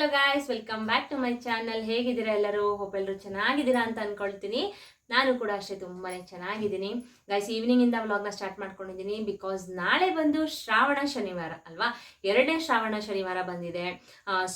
Hello guys welcome back to my channel ಹೇಗಿದ್ದೀರಾ ಎಲ್ಲರೂ? Hope ಎಲ್ಲರೂ ಚೆನ್ನಾಗಿದ್ದೀರಾ ಅಂತ ಅನ್ಕೊಳ್ತೀನಿ. ನಾನು ಕೂಡ ಅಷ್ಟೇ ತುಂಬಾ ಚೆನ್ನಾಗಿದ್ದೀನಿ. ಗೈಸ್ ಈವ್ನಿಂಗಿಂದ ವ್ಲಾಗ್ನ ಸ್ಟಾರ್ಟ್ ಮಾಡ್ಕೊಂಡಿದ್ದೀನಿ ಬಿಕಾಸ್ ನಾಳೆ ಬಂದು ಶ್ರಾವಣ ಶನಿವಾರ ಅಲ್ವಾ? ಎರಡನೇ ಶ್ರಾವಣ ಶನಿವಾರ ಬಂದಿದೆ.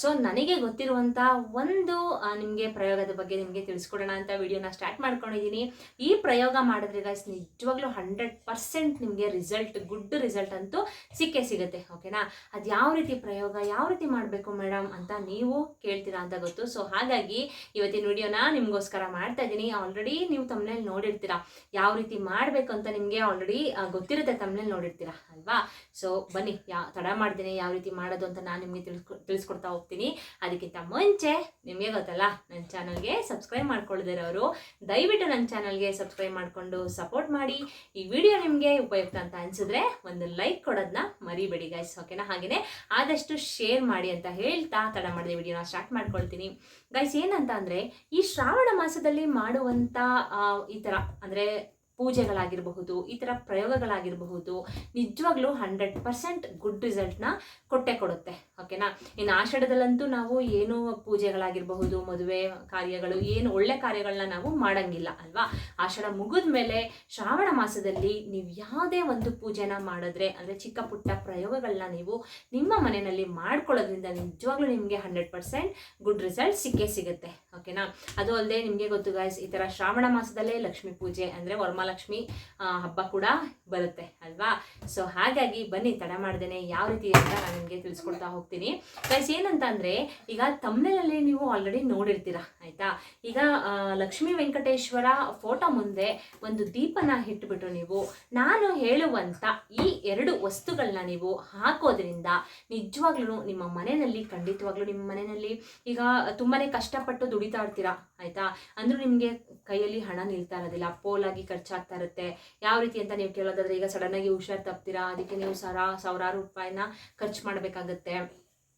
ಸೊ ನನಗೆ ಗೊತ್ತಿರುವಂಥ ಒಂದು ನಿಮಗೆ ಪ್ರಯೋಗದ ಬಗ್ಗೆ ನಿಮಗೆ ತಿಳಿಸ್ಕೊಡೋಣ ಅಂತ ವಿಡಿಯೋನ ಸ್ಟಾರ್ಟ್ ಮಾಡ್ಕೊಂಡಿದ್ದೀನಿ. ಈ ಪ್ರಯೋಗ ಮಾಡಿದ್ರೆ ಗೈಸ್ ನಿಜವಾಗ್ಲೂ ಹಂಡ್ರೆಡ್ ಪರ್ಸೆಂಟ್ ನಿಮಗೆ ರಿಸಲ್ಟ್ ಗುಡ್ ರಿಸಲ್ಟ್ ಅಂತೂ ಸಿಕ್ಕೇ ಸಿಗುತ್ತೆ ಓಕೆನಾ ಅದು ಯಾವ ರೀತಿ ಪ್ರಯೋಗ, ಯಾವ ರೀತಿ ಮಾಡಬೇಕು ಮೇಡಮ್ ಅಂತ ನೀವು ಕೇಳ್ತೀರಾ ಅಂತ ಗೊತ್ತು. ಸೊ ಹಾಗಾಗಿ ಇವತ್ತಿನ ವಿಡಿಯೋನ ನಿಮಗೋಸ್ಕರ ಮಾಡ್ತಾ ಇದ್ದೀನಿ. ಆಲ್ರೆಡಿ ನೀವು ತಮ್ಮನೇಲಿ ನೋಡಿರ್ತೀರಾ? ಯಾವ ರೀತಿ ಮಾಡಬೇಕು ಅಂತ ನಿಮಗೆ ಆಲ್ರೆಡಿ ಗೊತ್ತಿರುತ್ತೆ ತಮ್ಮನೇಲಿ ನೋಡಿರ್ತೀರಾ ಅಲ್ವಾ? ಸೊ ಬನ್ನಿ, ಯಾ, ತಡ ಮಾಡ್ತೀನಿ, ಯಾವ ರೀತಿ ಮಾಡೋದು ಅಂತ ನಾನು ನಿಮಗೆ ತಿಳಿಸ್ಕೊ ತಿಳಿಸ್ಕೊಡ್ತಾ ಹೋಗ್ತೀನಿ. ಅದಕ್ಕಿಂತ ಮುಂಚೆ, ನಿಮಗೆ ಗೊತ್ತಲ್ಲ ನನ್ನ ಚಾನಲ್ಗೆ ಸಬ್ಸ್ಕ್ರೈಬ್ ಮಾಡ್ಕೊಳ್ಳೋದಿರೋರು ದಯವಿಟ್ಟು ನನ್ನ ಚಾನಲ್ಗೆ ಸಬ್ಸ್ಕ್ರೈಬ್ ಮಾಡಿಕೊಂಡು ಸಪೋರ್ಟ್ ಮಾಡಿ. ಈ ವಿಡಿಯೋ ನಿಮಗೆ ಉಪಯುಕ್ತ ಅಂತ ಅನಿಸಿದ್ರೆ ಒಂದು ಲೈಕ್ ಕೊಡೋದನ್ನ ಮರಿಬೇಡಿ ಗೈಸ್ ಓಕೆನಾ ಹಾಗೆಯೇ ಆದಷ್ಟು ಶೇರ್ ಮಾಡಿ ಅಂತ ಹೇಳ್ತಾ ತಡ ಮಾಡಿದ ವಿಡಿಯೋನ ಸ್ಟಾರ್ಟ್ ಮಾಡ್ಕೊಳ್ತೀನಿ. ಗೈಸ್ ಏನಂತ ಅಂದರೆ, ಈ ಶ್ರಾವಣ ಮಾಸದಲ್ಲಿ ಮಾಡುವಂಥ ಈ ಥರ ಅಂದರೆ ಪೂಜೆಗಳಾಗಿರಬಹುದು ಈ ಥರ ಪ್ರಯೋಗಗಳಾಗಿರಬಹುದು ನಿಜವಾಗ್ಲೂ ಹಂಡ್ರೆಡ್ ಪರ್ಸೆಂಟ್ ಗುಡ್ ರಿಸಲ್ಟ್ನ ಕೊಟ್ಟೆ ಕೊಡುತ್ತೆ. ಓಕೆನಾ? ಇನ್ನು ಆಷಾಢದಲ್ಲಂತೂ ನಾವು ಏನು ಪೂಜೆಗಳಾಗಿರಬಹುದು ಮದುವೆ ಕಾರ್ಯಗಳು ಏನು ಒಳ್ಳೆ ಕಾರ್ಯಗಳನ್ನ ನಾವು ಮಾಡಂಗಿಲ್ಲ ಅಲ್ವಾ? ಆಷಾಢ ಮುಗಿದ ಮೇಲೆ ಶ್ರಾವಣ ಮಾಸದಲ್ಲಿ ನೀವು ಯಾವುದೇ ಒಂದು ಪೂಜೆನ ಮಾಡಿದ್ರೆ ಅಂದರೆ ಚಿಕ್ಕ ಪುಟ್ಟ ಪ್ರಯೋಗಗಳನ್ನ ನೀವು ನಿಮ್ಮ ಮನೆಯಲ್ಲಿ ಮಾಡ್ಕೊಳ್ಳೋದ್ರಿಂದ ನಿಜವಾಗ್ಲೂ ನಿಮಗೆ ಹಂಡ್ರೆಡ್ ಪರ್ಸೆಂಟ್ ಗುಡ್ ರಿಸಲ್ಟ್ ಸಿಕ್ಕೇ ಸಿಗುತ್ತೆ ಓಕೆನಾ? ಅದು ಅಲ್ಲದೆ ನಿಮಗೆ ಗೊತ್ತು ಗಾಯ್ಸ್ ಈ ಥರ ಶ್ರಾವಣ ಮಾಸದಲ್ಲೇ ಲಕ್ಷ್ಮಿ ಪೂಜೆ ಅಂದರೆ ವರಮಹಾಲಕ್ಷ್ಮಿ ಆ, ಹಬ್ಬ ಕೂಡ ಬರುತ್ತೆ ಅಲ್ವಾ? ಸೊ ಹಾಗಾಗಿ ಬನ್ನಿ ತಡ ಮಾಡ್ದೇನೆ ಯಾವ ರೀತಿ ಅಂತ ನಾನು ನಿಮಗೆ ತಿಳಿಸ್ಕೊಡ್ತಾ ಹೋಗ್ತೀನಿ. ಗೈಸ್ ಏನಂತ ಅಂದರೆ ಈಗ ತಮ್ಮನೇಲಲ್ಲಿ ನೀವು ಆಲ್ರೆಡಿ ನೋಡಿರ್ತೀರ, ಆಯಿತಾ? ಈಗ ಲಕ್ಷ್ಮೀ ವೆಂಕಟೇಶ್ವರ ಫೋಟೋ ಮುಂದೆ ಒಂದು ದೀಪನ ಇಟ್ಬಿಟ್ಟು ನೀವು, ನಾನು ಹೇಳುವಂಥ ಈ ಎರಡು ವಸ್ತುಗಳನ್ನ ನೀವು ಹಾಕೋದ್ರಿಂದ ನಿಜವಾಗ್ಲೂ ನಿಮ್ಮ ಮನೆಯಲ್ಲಿ, ಖಂಡಿತವಾಗ್ಲೂ ನಿಮ್ಮ ಮನೆಯಲ್ಲಿ, ಈಗ ತುಂಬಾನೇ ಕಷ್ಟಪಟ್ಟು ದುಡಿತಾ ಇರ್ತೀರಾ, ಆಯಿತಾ? ಅಂದ್ರೂ ನಿಮಗೆ ಕೈಯಲ್ಲಿ ಹಣ ನಿಲ್ತಾ ಇರೋದಿಲ್ಲ, ಪೋಲಾಗಿ ಖರ್ಚಾಗ್ತಾ ಇರುತ್ತೆ. ಯಾವ ರೀತಿ ಅಂತ ನೀವು ಕೇಳೋದಾದ್ರೆ, ಈಗ ಸಡನ್ ಆಗಿ ಹುಷಾರ್ ತಪ್ತೀರಾ? ಅದಕ್ಕೆ ನೀವು ಸರ ಸಾವಿರಾರು ರೂಪಾಯಿನ ಖರ್ಚು ಮಾಡಬೇಕಾಗತ್ತೆ.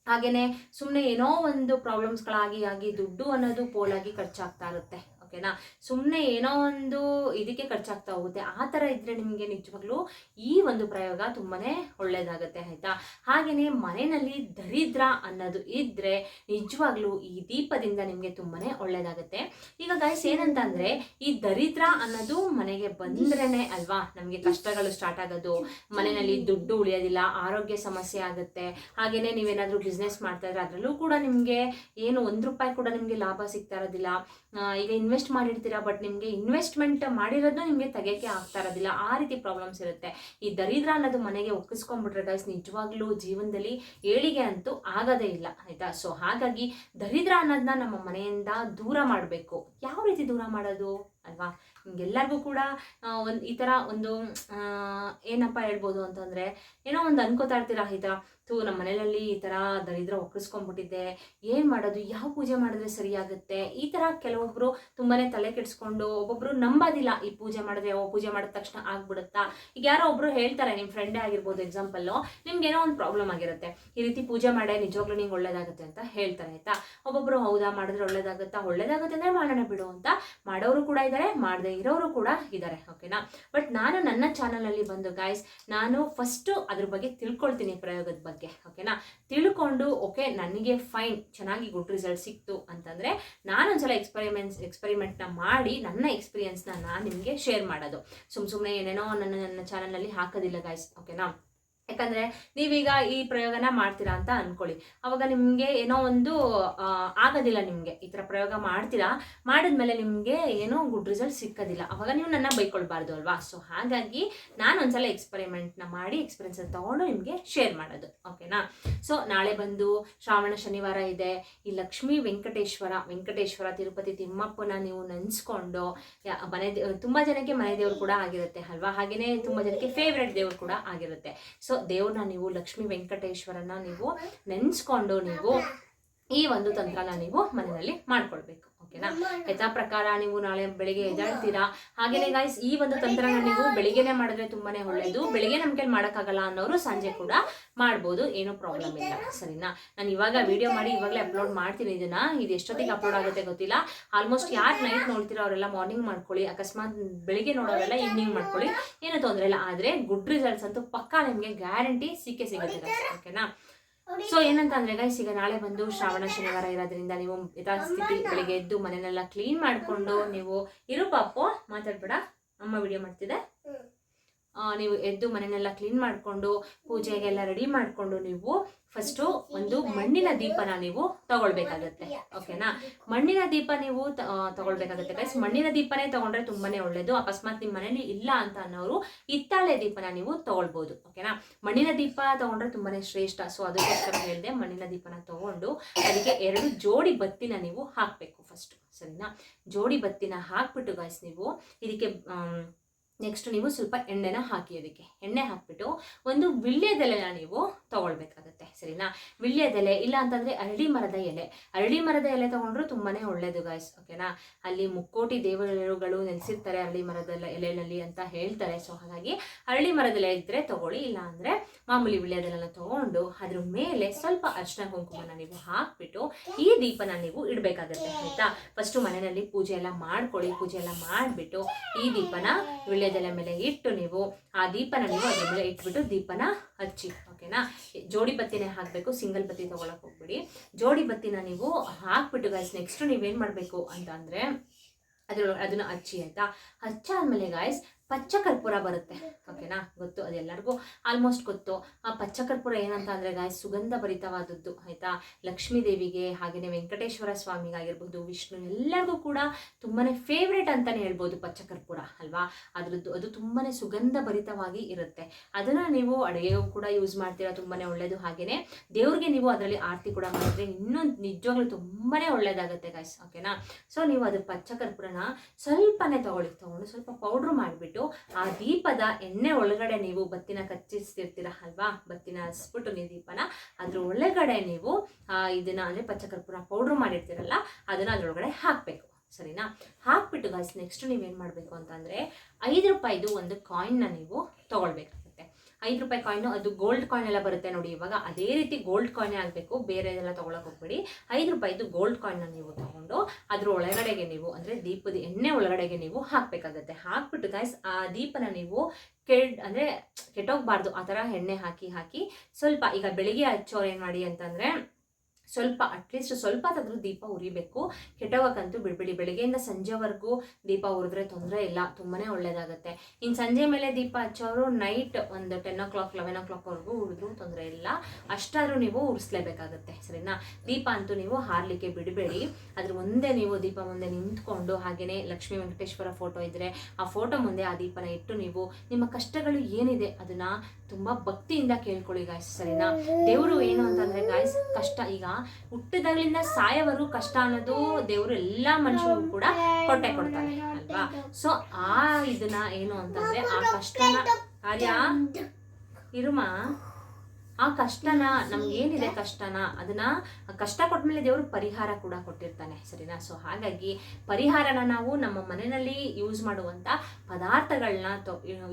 ಹಾಗೇನೆ ಸುಮ್ಮನೆ ಏನೋ ಒಂದು ಪ್ರಾಬ್ಲಮ್ಸ್ಗಳಾಗಿ ಆಗಿ ದುಡ್ಡು ಅನ್ನೋದು ಪೋಲಾಗಿ ಖರ್ಚಾಗ್ತಾ ಇರುತ್ತೆ. ಓಕೆನಾ? ಸುಮ್ಮನೆ ಏನೋ ಒಂದು ಇದಕ್ಕೆ ಖರ್ಚಾಗ್ತಾ ಹೋಗುತ್ತೆ. ಆ ಥರ ಇದ್ದರೆ ನಿಮಗೆ ನಿಜವಾಗ್ಲೂ ಈ ಒಂದು ಪ್ರಯೋಗ ತುಂಬಾನೇ ಒಳ್ಳೇದಾಗುತ್ತೆ, ಆಯಿತಾ? ಹಾಗೆಯೇ ಮನೆಯಲ್ಲಿ ದರಿದ್ರ ಅನ್ನೋದು ಇದ್ದರೆ ನಿಜವಾಗ್ಲೂ ಈ ದೀಪದಿಂದ ನಿಮಗೆ ತುಂಬಾನೇ ಒಳ್ಳೇದಾಗುತ್ತೆ. ಈಗ ಗೈಸ್ ಏನಂತ ಅಂದರೆ ಈ ದರಿದ್ರ ಅನ್ನೋದು ಮನೆಗೆ ಬಂದ್ರೇ ಅಲ್ವಾ? ನಮಗೆ ಕಷ್ಟಗಳು ಸ್ಟಾರ್ಟ್ ಆಗೋದು. ಮನೆಯಲ್ಲಿ ದುಡ್ಡು ಉಳಿಯೋದಿಲ್ಲ, ಆರೋಗ್ಯ ಸಮಸ್ಯೆ ಆಗುತ್ತೆ. ಹಾಗೆಯೇ ನೀವೇನಾದರೂ ಬಿಸ್ನೆಸ್ ಮಾಡ್ತಾ ಇದ್ರೆ ಅದರಲ್ಲೂ ಕೂಡ ನಿಮಗೆ ಏನು ಒಂದು ರೂಪಾಯಿ ಕೂಡ ನಿಮಗೆ ಲಾಭ ಸಿಗ್ತಾ ಇರೋದಿಲ್ಲ. ಈಗ ಇನ್ವೆಸ್ಟ್ ಮಾಡಿರ್ತೀರಾ ಬಟ್ ನಿಮಗೆ ಇನ್ವೆಸ್ಟ್ಮೆಂಟ್ ಮಾಡಿರೋದು ನಿಮಗೆ ತೆಗೆಯೋಕ್ಕೆ ಆಗ್ತಾ ಇರೋದಿಲ್ಲ. ಆ ರೀತಿ ಪ್ರಾಬ್ಲಮ್ಸ್ ಇರುತ್ತೆ. ಈ ದರಿದ್ರ ಅನ್ನೋದು ಮನೆಗೆ ಒಕ್ಕಿಸ್ಕೊಂಡ್ಬಿಟ್ರೆ ಗೈಸ್ ನಿಜವಾಗ್ಲೂ ಜೀವನದಲ್ಲಿ ಏಳಿಗೆ ಅಂತೂ ಆಗೋದೇ ಇಲ್ಲ, ಆಯ್ತಾ? ಸೊ ಹಾಗಾಗಿ ದರಿದ್ರ ಅನ್ನೋದನ್ನ ನಮ್ಮ ಮನೆಯಿಂದ ದೂರ ಮಾಡಬೇಕು. ಯಾವ ರೀತಿ ದೂರ ಮಾಡೋದು? ಅಲ್ವಾ? ನಿಮ್ಗೆಲ್ಲರಿಗೂ ಕೂಡ ಒಂದು ಈ ಥರ ಒಂದು ಏನಪ್ಪ ಹೇಳ್ಬೋದು ಅಂತಂದರೆ, ಏನೋ ಒಂದು ಅನ್ಕೋತಾ ಇರ್ತೀರಾ ಈ ಥರ ನಮ್ಮ ಮನೆಯಲ್ಲಿ ಈ ಥರ ದರಿದ್ರ ಒಕ್ಕರಿಸ್ಕೊಂಡ್ಬಿಟ್ಟಿದ್ದೆ ಏನು ಮಾಡೋದು? ಯಾವ ಪೂಜೆ ಮಾಡಿದ್ರೆ ಸರಿಯಾಗುತ್ತೆ? ಈ ಥರ ಕೆಲವೊಬ್ಬರು ತುಂಬಾ ತಲೆ ಕೆಡಿಸ್ಕೊಂಡು ಒಬ್ಬೊಬ್ಬರು ನಂಬೋದಿಲ್ಲ, ಈ ಪೂಜೆ ಮಾಡಿದ್ರೆ, ಓ, ಪೂಜೆ ಮಾಡಿದ ತಕ್ಷಣ ಆಗ್ಬಿಡುತ್ತಾ? ಈಗ ಯಾರೋ ಒಬ್ಬರು ಹೇಳ್ತಾರೆ ನಿಮ್ಮ ಫ್ರೆಂಡೇ ಆಗಿರ್ಬೋದು ಎಕ್ಸಾಂಪಲ್ಲು ನಿಮ್ಗೇನೋ ಒಂದು ಪ್ರಾಬ್ಲಮ್ ಆಗಿರುತ್ತೆ. ಈ ರೀತಿ ಪೂಜೆ ಮಾಡೇ ನಿಜವಾಗ್ಲೂ ನಿಂಗೆ ಒಳ್ಳೇದಾಗುತ್ತೆ ಅಂತ ಹೇಳ್ತಾರೆ, ಆಯ್ತಾ? ಒಬ್ಬೊಬ್ಬರು ಹೌದಾ, ಮಾಡಿದ್ರೆ ಒಳ್ಳೇದಾಗುತ್ತಾ? ಒಳ್ಳೇದಾಗುತ್ತೆ ಅಂದರೆ ಮಾಡೋಣ ಬಿಡು ಅಂತ, ಮಾಡೋರು ಕೂಡ ಇದ್ದಾರೆ. ಮಾಡದೇ ಇರೋರು ಕೂಡ ಇದ್ದಾರೆ ಓಕೆನಾ? ಬಟ್ ನಾನು ನನ್ನ ಚಾನಲಲ್ಲಿ ಬಂದು ಗಾಯ್ಸ್ ನಾನು ಫಸ್ಟು ಅದ್ರ ಬಗ್ಗೆ ತಿಳ್ಕೊಳ್ತೀನಿ ಪ್ರಯೋಗದ ಬಗ್ಗೆ, ಓಕೆನಾ? ತಿಳ್ಕೊಂಡು, ಓಕೆ, ನನಗೆ ಫೈನ್ ಚೆನ್ನಾಗಿ ಗುಡ್ ರಿಸಲ್ಟ್ ಸಿಕ್ತು ಅಂತಂದರೆ ನಾನೊಂದ್ಸಲ ಎಕ್ಸ್ಪರಿಮೆಂಟ್ಸ್ ಎಕ್ಸ್ಪೆರಿಮೆಂಟ್ನ ಮಾಡಿ ನನ್ನ ಎಕ್ಸ್ಪೀರಿಯನ್ಸ್ನ ನಾನು ನಿಮಗೆ ಶೇರ್ ಮಾಡೋದು. ಸುಮ್ಮ ಸುಮ್ಮನೆ ಏನೇನೋ ನನ್ನ ನನ್ನ ಚಾನಲಲ್ಲಿ ಹಾಕೋದಿಲ್ಲ ಗಾಯ್ಸ್ ಓಕೆನಾ? ಯಾಕಂದರೆ ನೀವೀಗ ಈ ಪ್ರಯೋಗನ ಮಾಡ್ತೀರಾ ಅಂತ ಅನ್ಕೊಳ್ಳಿ. ಅವಾಗ ನಿಮಗೆ ಏನೋ ಒಂದು ಆಗೋದಿಲ್ಲ ನಿಮಗೆ ಈ ಥರ ಪ್ರಯೋಗ ಮಾಡ್ತೀರಾ, ಮಾಡಿದ್ಮೇಲೆ ನಿಮಗೆ ಏನೋ ಗುಡ್ ರಿಸಲ್ಟ್ ಸಿಕ್ಕೋದಿಲ್ಲ. ಅವಾಗ ನೀವು ನನ್ನ ಬೈಕೊಳ್ಬಾರ್ದು ಅಲ್ವಾ? ಸೊ ಹಾಗಾಗಿ ನಾನು ಒಂದ್ಸಲ ಎಕ್ಸ್ಪರಿಮೆಂಟ್ನ ಮಾಡಿ ಎಕ್ಸ್ಪೀರಿಯನ್ಸ್ ತಗೊಂಡು ನಿಮಗೆ ಶೇರ್ ಮಾಡೋದು. ಓಕೆನಾ ಸೊ ನಾಳೆ ಬಂದು ಶ್ರಾವಣ ಶನಿವಾರ ಇದೆ. ಈ ಲಕ್ಷ್ಮೀ ವೆಂಕಟೇಶ್ವರ ವೆಂಕಟೇಶ್ವರ ತಿರುಪತಿ ತಿಮ್ಮಪ್ಪನ ನೀವು ನೆನೆಸ್ಕೊಂಡು ಮನೆ ತುಂಬ ಜನಕ್ಕೆ ಮನೆ ದೇವರು ಕೂಡ ಆಗಿರುತ್ತೆ ಅಲ್ವಾ? ಹಾಗೆಯೇ ತುಂಬ ಜನಕ್ಕೆ ಫೇವ್ರೆಟ್ ದೇವರು ಕೂಡ ಆಗಿರುತ್ತೆ. ಸೊ ದೇವ್ರನ್ನ ನೀವು ಲಕ್ಷ್ಮೀ ವೆಂಕಟೇಶ್ವರನ ನೀವು ನೆನೆಸ್ಕೊಂಡು ನೀವು ಈ ಒಂದು ತಂತ್ರನ ನೀವು ಮನೆಯಲ್ಲಿ ಮಾಡ್ಕೊಳ್ಬೇಕು. ಓಕೆನಾ? ಯಥಾ ಪ್ರಕಾರ ನೀವು ನಾಳೆ ಬೆಳಿಗ್ಗೆ ಎದ್ದಾಳ್ತೀರಾ? ಹಾಗೇನೆ ಗಾಯ್ಸ್ ಈ ಒಂದು ತಂತ್ರನ ನೀವು ಬೆಳಿಗ್ಗೆನೆ ಮಾಡಿದ್ರೆ ತುಂಬಾನೇ ಒಳ್ಳೇದು. ಬೆಳಿಗ್ಗೆ. ನಮ್ ಕೈಲಿ ಮಾಡೋಕ್ಕಾಗಲ್ಲ ಅನ್ನೋರು ಸಂಜೆ ಕೂಡ ಮಾಡ್ಬೋದು. ಏನೂ ಪ್ರಾಬ್ಲಮ್ ಇಲ್ಲ ಸರಿನಾ? ನಾನು ಇವಾಗ ವಿಡಿಯೋ ಮಾಡಿ ಇವಾಗಲೇ ಅಪ್ಲೋಡ್ ಮಾಡ್ತೀನಿ ಇದನ್ನ. ಇದು ಎಷ್ಟೊತ್ತಿಗೆ ಅಪ್ಲೋಡ್ ಆಗುತ್ತೆ ಗೊತ್ತಿಲ್ಲ. ಆಲ್ಮೋಸ್ಟ್ ಯಾರು ನೈಟ್ ನೋಡ್ತೀರೋ ಅವರೆಲ್ಲ ಮಾರ್ನಿಂಗ್ ಮಾಡ್ಕೊಳ್ಳಿ. ಅಕಸ್ಮಾತ್ ಬೆಳಿಗ್ಗೆ ನೋಡೋರೆಲ್ಲ ಈವ್ನಿಂಗ್ ಮಾಡ್ಕೊಳ್ಳಿ. ಏನೂ ತೊಂದರೆ ಇಲ್ಲ. ಆದರೆ ಗುಡ್ ರಿಸಲ್ಟ್ಸ್ ಅಂತೂ ಪಕ್ಕಾ ನಿಮಗೆ ಗ್ಯಾರಂಟಿ ಸಿಕ್ಕೇ ಸಿಗುತ್ತೆ ಓಕೆನಾ? ಸೊ ಏನಂತ ಅಂದ್ರೆ ಗೈಸ್ ಈಗ ನಾಳೆ ಬಂದು ಶ್ರಾವಣ ಶನಿವಾರ ಇರೋದ್ರಿಂದ ನೀವು ಯಥಾಸ್ಥಿತಿ ಬೆಳಿಗ್ಗೆ ಎದ್ದು ಮನೆಯನ್ನೆಲ್ಲ ಕ್ಲೀನ್ ಮಾಡ್ಕೊಂಡು ನೀವು ಇರು ಪಾಪು, ಮಾತಾಡ್ಬೇಡ. ಅಮ್ಮ ವಿಡಿಯೋ ಮಾಡ್ತಿದೆ. ನೀವು ಎದ್ದು ಮನೆಯನ್ನೆಲ್ಲ ಕ್ಲೀನ್ ಮಾಡಿಕೊಂಡು ಪೂಜೆಗೆಲ್ಲ ರೆಡಿ ಮಾಡಿಕೊಂಡು ನೀವು ಫಸ್ಟು ಒಂದು ಮಣ್ಣಿನ ದೀಪನ ನೀವು ತಗೊಳ್ಬೇಕಾಗತ್ತೆ. ಓಕೆನಾ ಮಣ್ಣಿನ ದೀಪ ನೀವು ತಗೊಳ್ಬೇಕಾಗತ್ತೆ ಗೈಸ್ ಮಣ್ಣಿನ ದೀಪನೇ ತಗೊಂಡ್ರೆ ತುಂಬಾನೇ ಒಳ್ಳೇದು. ಅಕಸ್ಮಾತ್ ನಿಮ್ಮ ಮನೇಲಿ ಇಲ್ಲ ಅಂತ ಅನ್ನೋರು ಹಿತ್ತಾಳೆ ದೀಪನ ನೀವು ತಗೊಳ್ಬೋದು. ಓಕೆನಾ ಮಣ್ಣಿನ ದೀಪ ತಗೊಂಡ್ರೆ ತುಂಬಾನೇ ಶ್ರೇಷ್ಠ. ಸೊ ಅದಕ್ಕೋಸ್ಕರ ಹೇಳಿದೆ ಮಣ್ಣಿನ ದೀಪನ ತಗೊಂಡು ಅದಕ್ಕೆ ಎರಡು ಜೋಡಿ ಬತ್ತಿನ ನೀವು ಹಾಕಬೇಕು ಫಸ್ಟ್ ಸರಿನಾ? ಜೋಡಿ ಬತ್ತಿನ ಹಾಕ್ಬಿಟ್ಟು ಗಾಯ್ಸ್ ನೀವು ಇದಕ್ಕೆ ನೆಕ್ಸ್ಟ್ ನೀವು ಸ್ವಲ್ಪ ಎಣ್ಣೆನ ಹಾಕಿ ಅದಕ್ಕೆ. ಎಣ್ಣೆ ಹಾಕ್ಬಿಟ್ಟು ಒಂದು ವಿಳ್ಯದೆಲೆನ ನೀವು ತಗೊಳ್ಬೇಕಾಗತ್ತೆ, ಸರಿನಾ? ವಿಳ್ಯದೆಲೆ ಇಲ್ಲ ಅಂತಂದ್ರೆ ಅರಳಿ ಮರದ ಎಲೆ. ಅರಳಿ ಮರದ ಎಲೆ ತಗೊಂಡ್ರು ತುಂಬಾನೇ ಒಳ್ಳೇದು ಗಾಯ್ಸ್ ಓಕೆನಾ ಅಲ್ಲಿ ಮುಕ್ಕೋಟಿ ದೇವರುಗಳು ನೆಲೆಸಿರ್ತಾರೆ ಅರಳಿ ಮರದ ಎಲೆಯಲ್ಲಿ ಅಂತ ಹೇಳ್ತಾರೆ. ಸೊ ಹಾಗಾಗಿ ಅರಳಿ ಮರದ ಎಲೆ ಇದ್ರೆ ತಗೊಳ್ಳಿ, ಇಲ್ಲ ಅಂದ್ರೆ ಮಾಮೂಲಿ ವಿಳ್ಯದೆಲೆನ ತಗೊಂಡು ಅದ್ರ ಮೇಲೆ ಸ್ವಲ್ಪ ಅರ್ಶಿನ ಕುಂಕುಮನ ನೀವು ಹಾಕ್ಬಿಟ್ಟು ಈ ದೀಪನ ನೀವು ಇಡಬೇಕಾಗತ್ತೆ, ಆಯ್ತಾ? ಫಸ್ಟು ಮನೆಯಲ್ಲಿ ಪೂಜೆ ಎಲ್ಲ ಮಾಡ್ಕೊಳ್ಳಿ, ಪೂಜೆ ಎಲ್ಲ ಮಾಡಿಬಿಟ್ಟು ಈ ದೀಪನ ವಿಳ್ಯದೆಲೆ ಮೇಲೆ ಇಟ್ಟು ನೀವು ಆ ದೀಪನ ನೀವು ಅದ್ರ ಮೇಲೆ ಇಟ್ಬಿಟ್ಟು ದೀಪನ ಹಚ್ಚಿ ಓಕೆನಾ ಜೋಡಿ ಬತ್ತಿನೇ ಹಾಕಬೇಕು ಸಿಂಗಲ್ ಬತ್ತಿ ತಗೊಳಕ್ ಹೋಗ್ಬಿಡಿ. ಜೋಡಿ ಬತ್ತಿನ ನೀವು ಹಾಕ್ಬಿಟ್ಟು ಗಾಯ್ಸ್ ನೆಕ್ಸ್ಟ್ ನೀವೇನು ಮಾಡಬೇಕು ಅಂತ ಅಂದರೆ ಅದ್ರ ಅದನ್ನ ಹಚ್ಚಿ, ಆಯಿತಾ? ಹಚ್ಚಾದ್ಮೇಲೆ ಗಾಯ್ಸ್ ಪಚ್ಚ ಕರ್ಪೂರ ಬರುತ್ತೆ ಓಕೆನಾ ಗೊತ್ತು ಅದೆಲ್ಲರಿಗೂ ಆಲ್ಮೋಸ್ಟ್ ಗೊತ್ತು. ಆ ಪಚ್ಚ ಕರ್ಪೂರ ಏನಂತ ಅಂದರೆ ಗಾಯ್ಸ್ ಸುಗಂಧ ಭರಿತವಾದದ್ದು, ಆಯ್ತಾ? ಲಕ್ಷ್ಮೀ ದೇವಿಗೆ ಹಾಗೆಯೇ ವೆಂಕಟೇಶ್ವರ ಸ್ವಾಮಿಗಾಗಿರ್ಬೋದು, ವಿಷ್ಣು, ಎಲ್ಲರಿಗೂ ಕೂಡ ತುಂಬಾ ಫೇವ್ರೇಟ್ ಅಂತಲೇ ಹೇಳ್ಬೋದು ಪಚ್ಚ ಕರ್ಪೂರ ಅಲ್ವಾ? ಅದರದ್ದು, ಅದು ತುಂಬಾನೇ ಸುಗಂಧ ಭರಿತವಾಗಿ ಇರುತ್ತೆ. ಅದನ್ನ ನೀವು ಅಡುಗೆಗೂ ಕೂಡ ಯೂಸ್ ಮಾಡ್ತೀರಾ, ತುಂಬಾನೇ ಒಳ್ಳೇದು. ಹಾಗೆಯೇ ದೇವ್ರಿಗೆ ನೀವು ಅದರಲ್ಲಿ ಆರತಿ ಕೂಡ ಮಾಡಿದ್ರೆ ಇನ್ನೂ ನಿಜವಾಗ್ಲೂ ತುಂಬಾನೇ ಒಳ್ಳೆಯದಾಗುತ್ತೆ ಗಾಯ್ಸ್ ಓಕೆನಾ ಸೊ ನೀವು ಅದು ಪಚ್ಚ ಕರ್ಪೂರನ ಸ್ವಲ್ಪನೇ ತಗೊಳ್ಳಿ, ತಗೊಂಡು ಸ್ವಲ್ಪ ಪೌಡ್ರ್ ಮಾಡಿಬಿಟ್ಟು ಆ ದೀಪದ ಎಣ್ಣೆ ಒಳಗಡೆ ನೀವು ಬತ್ತಿನ ಕಚ್ಚಿಸ್ತಿರ್ತೀರ ಅಲ್ವಾ? ಬತ್ತಿನ ಹಸ್ಬಿಟ್ಟು ನೀವು ದೀಪನ. ಅದ್ರ ಒಳಗಡೆ ನೀವು ಇದನ್ನ ಅಂದರೆ ಪಚ್ಚಕರ್ಪೂರ ಪೌಡ್ರ್ ಮಾಡಿರ್ತೀರಲ್ಲ, ಅದನ್ನ ಅದ್ರೊಳಗಡೆ ಹಾಕಬೇಕು. ಸರಿನಾ? ಹಾಕ್ಬಿಟ್ಟು ಗಾಯ್ಸ್ ನೆಕ್ಸ್ಟ್ ನೀವೇನು ಮಾಡಬೇಕು ಅಂತಂದರೆ ಐದು ರೂಪಾಯಿದು ಒಂದು ಕಾಯಿನ್ನ ನೀವು ತಗೊಳ್ಬೇಕಾಗುತ್ತೆ ಐದು ರೂಪಾಯಿ ಕಾಯಿನು ಅದು ಗೋಲ್ಡ್ ಕಾಯಿನ್ ಎಲ್ಲ ಬರುತ್ತೆ ನೋಡಿ ಇವಾಗ. ಅದೇ ರೀತಿ ಗೋಲ್ಡ್ ಕಾಯಿನೇ ಆಗಬೇಕು, ಬೇರೆ ಎಲ್ಲ ತೊಗೊಳಕ್ಕೆ ಹೋಗ್ಬೇಡಿ. ಐದು ರೂಪಾಯಿದು ಗೋಲ್ಡ್ ಕಾಯಿನ್ನ ನೀವು ತಗೊಂಡು, ಅದ್ರ ಒಳಗಡೆಗೆ ನೀವು, ಅಂದರೆ ದೀಪದ ಎಣ್ಣೆ ಒಳಗಡೆಗೆ ನೀವು ಹಾಕಬೇಕಾಗತ್ತೆ. ಹಾಕ್ಬಿಟ್ಟು ಗಾಯ್ಸ್ ಆ ದೀಪನ ನೀವು ಕೆಡ್, ಅಂದರೆ ಕೆಟ್ಟೋಗ್ಬಾರ್ದು. ಆ ಥರ ಎಣ್ಣೆ ಹಾಕಿ ಹಾಕಿ ಸ್ವಲ್ಪ ಈಗ ಬೆಳಿಗ್ಗೆ ಹಚ್ಚೋರು ಏನು ಮಾಡಿ ಅಂತಂದರೆ ಸ್ವಲ್ಪ ಅಟ್ಲೀಸ್ಟ್ ಸ್ವಲ್ಪ ಆದ್ರೂ ದೀಪ ಉರಿಬೇಕು. ಕೆಟ್ಟೋಗಕ್ಕಂತೂ ಬಿಡ್ಬೇಡಿ. ಬೆಳಿಗ್ಗೆಯಿಂದ ಸಂಜೆವರೆಗೂ ದೀಪ ಉರಿದ್ರೆ ತೊಂದರೆ ಇಲ್ಲ. ತುಂಬಾನೇ ಒಳ್ಳೇದಾಗುತ್ತೆ. ಇನ್ನು ಸಂಜೆ ಮೇಲೆ ದೀಪ ಹಚ್ಚೋರು ನೈಟ್ ಒಂದು ಟೆನ್ ಓ ಕ್ಲಾಕ್ ಲೆವೆನ್ ಓ ಕ್ಲಾಕ್ವರೆಗೂ ಉರಿದ್ರೂ ತೊಂದರೆ ಇಲ್ಲ. ಅಷ್ಟಾದರೂ ನೀವು ಉರಿಸ್ಲೇಬೇಕಾಗುತ್ತೆ. ಸರಿನಾ? ದೀಪ ಅಂತೂ ನೀವು ಹಾರ್ಲಿಕ್ಕೆ ಬಿಡಬೇಡಿ. ಅದ್ರ ಮುಂದೆ ನೀವು ದೀಪ ಮುಂದೆ ನಿಂತ್ಕೊಂಡು ಹಾಗೆಯೇ ಲಕ್ಷ್ಮೀ ವೆಂಕಟೇಶ್ವರ ಫೋಟೋ ಇದ್ರೆ ಆ ಫೋಟೋ ಮುಂದೆ ಆ ದೀಪನ ಇಟ್ಟು ನೀವು ನಿಮ್ಮ ಕಷ್ಟಗಳು ಏನಿದೆ ಅದನ್ನ ತುಂಬಾ ಭಕ್ತಿಯಿಂದ ಕೇಳ್ಕೊಳ್ಳಿ ಗಾಯ್ಸ್ ಸರಿನಾ? ದೇವರು ಏನು ಅಂತಂದ್ರೆ ಗಾಯ್ಸ್ ಕಷ್ಟ ಈಗ ಹುಟ್ಟಿದಾಗ್ಲಿಂದ ಸಾಯವರು ಕಷ್ಟ ಅನ್ನೋದು ದೇವರು ಎಲ್ಲಾ ಮನುಷ್ಯರಿಗೂ ಕೂಡ ಕೊಟ್ಟೆ ಕೊಡ್ತಾರೆ, ಅಲ್ವಾ? ಸೊ ಆ ಇದನ್ನ ಏನು ಅಂತಂದ್ರೆ, ಆ ಕಷ್ಟನ ಆರ್ಯ? ಇರುಮ? ಆ ಕಷ್ಟನ ನಮ್ಗೇನಿದೆ ಕಷ್ಟನ ಅದನ್ನ ಕಷ್ಟ ಕೊಟ್ಮೇಲೆ ದೇವರು ಪರಿಹಾರ ಕೂಡ ಕೊಟ್ಟಿರ್ತಾನೆ, ಸರಿನಾ? ಸೊ ಹಾಗಾಗಿ ಪರಿಹಾರನ ನಾವು ನಮ್ಮ ಮನೆಯಲ್ಲಿ ಯೂಸ್ ಮಾಡುವಂತ ಪದಾರ್ಥಗಳನ್ನ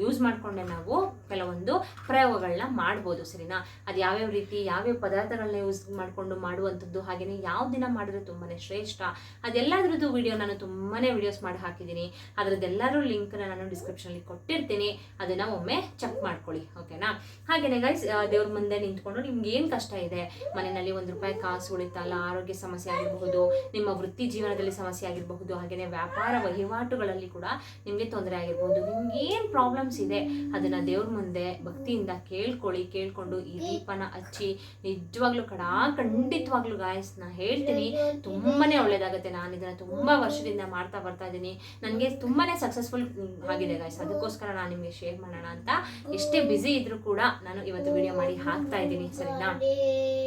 ಯೂಸ್ ಮಾಡಿಕೊಂಡೆ ನಾವು ಕೆಲವೊಂದು ಪ್ರಯೋಗಗಳನ್ನ ಮಾಡ್ಬೋದು, ಸರಿನಾ? ಅದು ಯಾವ್ಯಾವ ರೀತಿ, ಯಾವ್ಯಾವ ಪದಾರ್ಥಗಳನ್ನ ಯೂಸ್ ಮಾಡಿಕೊಂಡು ಮಾಡುವಂಥದ್ದು ಹಾಗೆಯೇ ಯಾವ ದಿನ ಮಾಡಿದ್ರೆ ತುಂಬಾನೇ ಶ್ರೇಷ್ಠ? ಅದೆಲ್ಲದ್ರದ್ದು ವಿಡಿಯೋ ನಾನು ತುಂಬಾನೇ ವಿಡಿಯೋಸ್ ಮಾಡಿ ಹಾಕಿದ್ದೀನಿ ಅದರದ್ದೆಲ್ಲರೂ ಲಿಂಕ್ನ ನಾನು ಡಿಸ್ಕ್ರಿಪ್ಷನಲ್ಲಿ ಕೊಟ್ಟಿರ್ತೀನಿ. ಅದನ್ನ ಒಮ್ಮೆ ಚೆಕ್ ಮಾಡ್ಕೊಳ್ಳಿ ಓಕೆನಾ ಹಾಗೆಯೇ ಗೈಸ್ ದೇವ್ರ ಮುಂದೆ ನಿಂತ್ಕೊಂಡು ನಿಮ್ಗೆ ಏನು ಕಷ್ಟ ಇದೆ? ಮನೆಯಲ್ಲಿ ಒಂದು ರೂಪಾಯಿ ಕಾಸು ಉಳಿತಲ್ಲ, ಆರೋಗ್ಯ ಸಮಸ್ಯೆ ಆಗಿರಬಹುದು, ನಿಮ್ಮ ವೃತ್ತಿ ಜೀವನದಲ್ಲಿ ಸಮಸ್ಯೆ ಆಗಿರಬಹುದು ಹಾಗೆಯೇ ವ್ಯಾಪಾರ ವಹಿವಾಟುಗಳಲ್ಲಿ ಕೂಡ ನಿಮಗೆ ತೊಂದರೆ ಆಗಿರಬಹುದು. ನಿಮ್ಗೆ ಏನು ಪ್ರಾಬ್ಲಮ್ಸ್ ಇದೆ? ಅದನ್ನ ದೇವ್ರ ಮುಂದೆ ಭಕ್ತಿಯಿಂದ ಕೇಳ್ಕೊಳ್ಳಿ, ಕೇಳ್ಕೊಂಡು ಈ ದೀಪನ ಹಚ್ಚಿ ನಿಜವಾಗ್ಲೂ ಕಡಾ ಖಂಡಿತವಾಗ್ಲೂ ಗಾಯಸ್ ಹೇಳ್ತೀನಿ, ತುಂಬಾನೇ ಒಳ್ಳೇದಾಗುತ್ತೆ. ನಾನು ಇದನ್ನ ತುಂಬಾ ವರ್ಷದಿಂದ ಮಾಡ್ತಾ ಬರ್ತಾ ಇದ್ದೀನಿ ನನಗೆ ತುಂಬಾನೇ ಸಕ್ಸಸ್ಫುಲ್ ಆಗಿದೆ ಗಾಯ್ಸ್ ಅದಕ್ಕೋಸ್ಕರ ನಾನು ನಿಮಗೆ ಶೇರ್ ಮಾಡೋಣ ಅಂತ. ಎಷ್ಟೇ ಬ್ಯುಸಿ ಇದ್ರೂ ಕೂಡ ನಾನು ಇವತ್ತು ವಿಡಿಯೋ ಮಾಡಿ ಹಾಕ್ತಾ ಇದ್ದೀನಿ ಸರಿನಾ?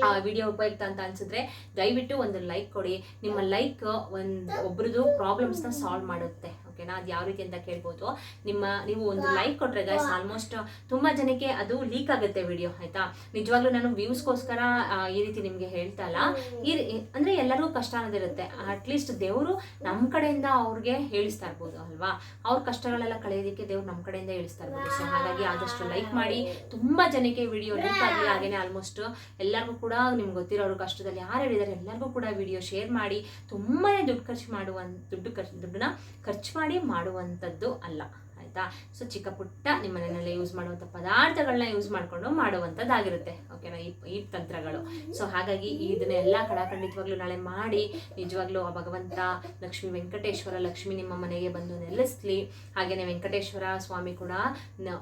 ಆ ವಿಡಿಯೋ ಉಪಯುಕ್ತ ಅಂತ ಅನ್ಸಿದ್ರೆ ದಯವಿಟ್ಟು ಒಂದು ಲೈಕ್ ಕೊಡಿ. ನಿಮ್ಮ ಲೈಕ್ ಒಂದು ಒಬ್ರದ್ದು ಪ್ರಾಬ್ಲಮ್ಸ್ನ ಸಾಲ್ವ್ ಮಾಡುತ್ತೆ ಓಕೆನಾ ಅದು ಯಾವ ರೀತಿ ಅಂತ ಕೇಳ್ಬೋದು. ನಿಮ್ಮ ನೀವು ಒಂದು ಲೈಕ್ ಕೊಟ್ರೆ ಗೈಸ್ ಆಲ್ಮೋಸ್ಟ್ ತುಂಬಾ ಜನಕ್ಕೆ ಅದು ಲೀಕ್ ಆಗುತ್ತೆ ವಿಡಿಯೋ ಆಯ್ತಾ? ನಿಜವಾಗ್ಲೂ ನಾನು ವ್ಯೂಸ್ಗೋಸ್ಕರ ಈ ರೀತಿ ನಿಮಗೆ ಹೇಳ್ತಾ ಇಲ್ಲ ಈ ರೀ- ಅಂದ್ರೆ ಎಲ್ಲರಿಗೂ ಕಷ್ಟ ಅನ್ನೋದಿರುತ್ತೆ. ಅಟ್ಲೀಸ್ಟ್ ದೇವರು ನಮ್ಮ ಕಡೆಯಿಂದ ಅವ್ರಿಗೆ ಹೇಳಿಸ್ತಾ ಇರ್ಬೋದು ಅಲ್ವಾ? ಅವ್ರ ಕಷ್ಟಗಳೆಲ್ಲ ಕಳೆಯೋದಕ್ಕೆ ದೇವ್ರು ನಮ್ಮ ಕಡೆಯಿಂದ ಹೇಳಿಸ್ತಾ ಇರ್ಬೋದು. ಸೊ ಹಾಗಾಗಿ ಆದಷ್ಟು ಲೈಕ್ ಮಾಡಿ. ತುಂಬ ಜನಕ್ಕೆ ವಿಡಿಯೋ ಲೈಕ್ ಆಗಲಿ ಹಾಗೇನೆ ಆಲ್ಮೋಸ್ಟ್ ಎಲ್ಲರಿಗೂ ಕೂಡ ನಿಮ್ಗೆ ಗೊತ್ತಿರೋರು ಕಷ್ಟದಲ್ಲಿ ಯಾರು ಹೇಳಿದ್ದಾರೆ ಎಲ್ಲರಿಗೂ ಕೂಡ ವಿಡಿಯೋ ಶೇರ್ ಮಾಡಿ. ತುಂಬಾ ದುಡ್ಡು ಖರ್ಚು ಮಾಡುವ ದುಡ್ಡು ಖರ್ಚು, ದುಡ್ಡನ್ನ ಖರ್ಚು ಮಾಡಿ ಮಾಡುವಂಥದ್ದು ಅಲ್ಲ. ಆಯ್ತಾ ಸೊ ಚಿಕ್ಕ ಪುಟ್ಟ ನಿಮ್ಮ ಮನೆಯಲ್ಲೇ ಯೂಸ್ ಮಾಡುವಂಥ ಪದಾರ್ಥಗಳನ್ನ ಯೂಸ್ ಮಾಡಿಕೊಂಡು ಮಾಡುವಂಥದ್ದಾಗಿರುತ್ತೆ ಓಕೆನಾ ಈ ಈ ತಂತ್ರಗಳು. ಸೊ ಹಾಗಾಗಿ ಇದನ್ನೆಲ್ಲ ಕಡಾಖಂಡಿತವಾಗ್ಲೂ ನಾಳೆ ಮಾಡಿ, ನಿಜವಾಗ್ಲೂ ಆ ಭಗವಂತ ಲಕ್ಷ್ಮೀ ವೆಂಕಟೇಶ್ವರ, ಲಕ್ಷ್ಮಿ ನಿಮ್ಮ ಮನೆಗೆ ಬಂದು ನೆಲೆಸ್ಲಿ. ಹಾಗೆಯೇ ವೆಂಕಟೇಶ್ವರ ಸ್ವಾಮಿ ಕೂಡ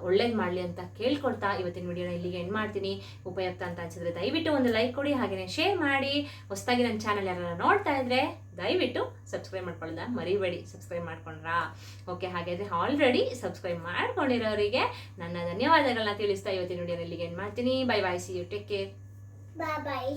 ಒಳ್ಳೇದು ಮಾಡಲಿ ಅಂತ ಕೇಳ್ಕೊಳ್ತಾ ಇವತ್ತಿನ ವಿಡಿಯೋನ ಇಲ್ಲಿಗೆ ಎಂಡ್ ಮಾಡ್ತೀನಿ. ಉಪಯುಕ್ತ ಅಂತ ಅನ್ಸಿದ್ರೆ ದಯವಿಟ್ಟು ಒಂದು ಲೈಕ್ ಕೊಡಿ ಹಾಗೆಯೇ ಶೇರ್ ಮಾಡಿ. ಹೊಸದಾಗಿ ನನ್ನ ಚಾನಲ್ ಯಾರು ನೋಡ್ತಾ ಇದ್ರೆ ದಯವಿಟ್ಟು ಸಬ್ಸ್ಕ್ರೈಬ್ ಮಾಡ್ಕೊಳ್ಳೋದ? ಮರಿಬೇಡಿ ಸಬ್ಸ್ಕ್ರೈಬ್ ಮಾಡ್ಕೊಂಡ್ರಾ? ಓಕೆ ಹಾಗಾದ್ರೆ ಆಲ್ರೆಡಿ ಸಬ್ಸ್ಕ್ರೈಬ್ ಮಾಡ್ಕೊಂಡಿರೋರಿಗೆ ನನ್ನ ಧನ್ಯವಾದಗಳನ್ನ ತಿಳಿಸ್ತಾ ಇವತ್ತಿನ ವಿಡಿಯೋ ಇಲ್ಲಿಗೆ ಎಂಡ್ ಮಾಡ್ತೀನಿ? Bye bye see you take care bye bye.